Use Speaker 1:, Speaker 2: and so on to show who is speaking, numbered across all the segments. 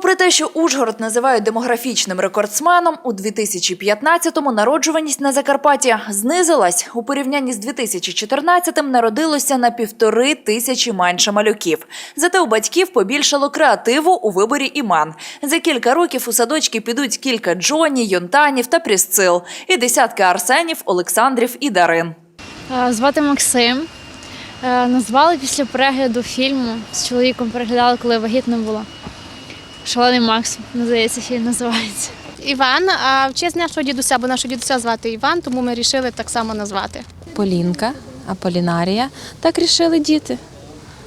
Speaker 1: Попри те, що Ужгород називають демографічним рекордсменом, у 2015-му народжуваність на Закарпатті знизилась. У порівнянні з 2014-м народилося на півтори тисячі менше малюків. Зате у батьків побільшало креативу у виборі імен. За кілька років у садочки підуть кілька Джоні, Йонтанів та Прісцил, і десятки Арсенів, Олександрів і Дарин.
Speaker 2: Е, Звати Максим. Е, Назвали після перегляду фільму. З чоловіком переглядали, коли вагітна була. Шалений Макс, здається, фільм називається.
Speaker 3: Іван, а в честь нашого дідуся, бо нашого дідуся звати Іван, тому ми вирішили так само назвати.
Speaker 4: Полінка, Аполінарія. Так рішили діти.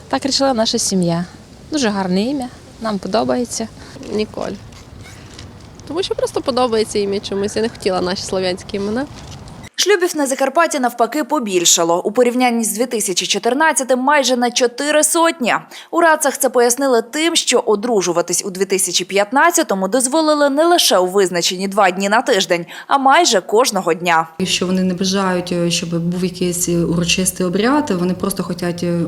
Speaker 4: Так рішила наша сім'я. Дуже гарне ім'я, нам подобається.
Speaker 5: Ніколь. Тому що просто подобається ім'я чомусь. Я не хотіла наші слов'янські імена.
Speaker 1: Шлюбів на Закарпатті навпаки побільшало. У порівнянні з 2014-м майже на чотири сотні. У рацах це пояснили тим, що одружуватись у 2015-му дозволили не лише у визначені два дні на тиждень, а майже кожного дня.
Speaker 6: Якщо вони не бажають, е, щоб був якийсь урочистий обряд, вони просто хочуть е,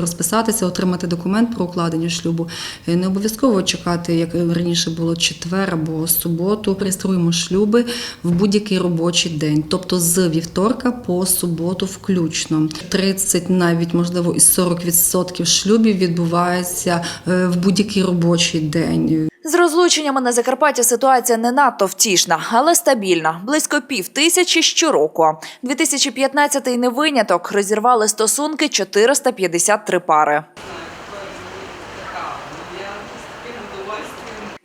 Speaker 6: розписатися, отримати документ про укладення шлюбу. Е, Не обов'язково чекати, як раніше було четвер або суботу. Реєструємо шлюби в будь-який робочий день, тобто з вівторка по суботу включно. 30, навіть можливо, і 40% шлюбів відбувається е, в будь-який робочий день.
Speaker 1: З розлученнями на Закарпатті ситуація не надто втішна, але стабільна. Близько пів тисячі щороку. 2015-й не виняток. Розірвали стосунки 453 пари.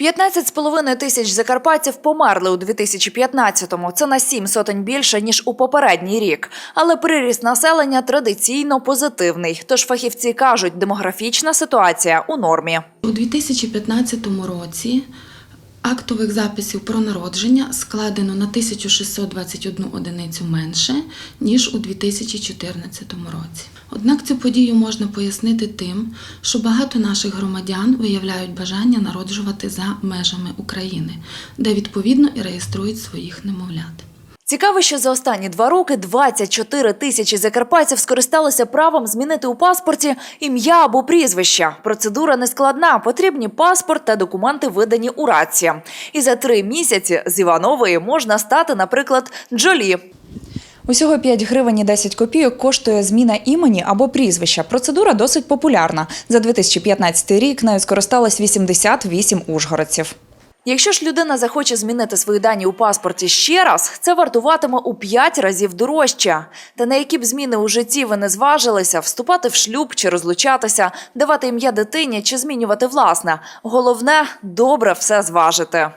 Speaker 1: 15,5 тисяч закарпатців померли у 2015-му. Це на сім сотень більше, ніж у попередній рік. Але приріст населення традиційно позитивний. Тож фахівці кажуть, демографічна ситуація у нормі.
Speaker 7: У 2015 році актових записів про народження складено на 1621 одиницю менше, ніж у 2014 році. Однак цю подію можна пояснити тим, що багато наших громадян виявляють бажання народжувати за межами України, де відповідно і реєструють своїх немовлят.
Speaker 1: Цікаво, що за останні два роки 24 тисячі закарпатців скористалися правом змінити у паспорті ім'я або прізвище. Процедура не складна. Потрібні паспорт та документи видані у раці. І за три місяці з Іванової можна стати, наприклад, Джолі.
Speaker 8: Усього 5 гривень і 10 копійок коштує зміна імені або прізвища. Процедура досить популярна. За 2015 рік нею скористалось 88 ужгородців.
Speaker 1: Якщо ж людина захоче змінити свої дані у паспорті ще раз, це вартуватиме у 5 разів дорожче. Та на які б зміни у житті ви не зважилися, вступати в шлюб чи розлучатися, давати ім'я дитині чи змінювати власне. Головне добре все зважити.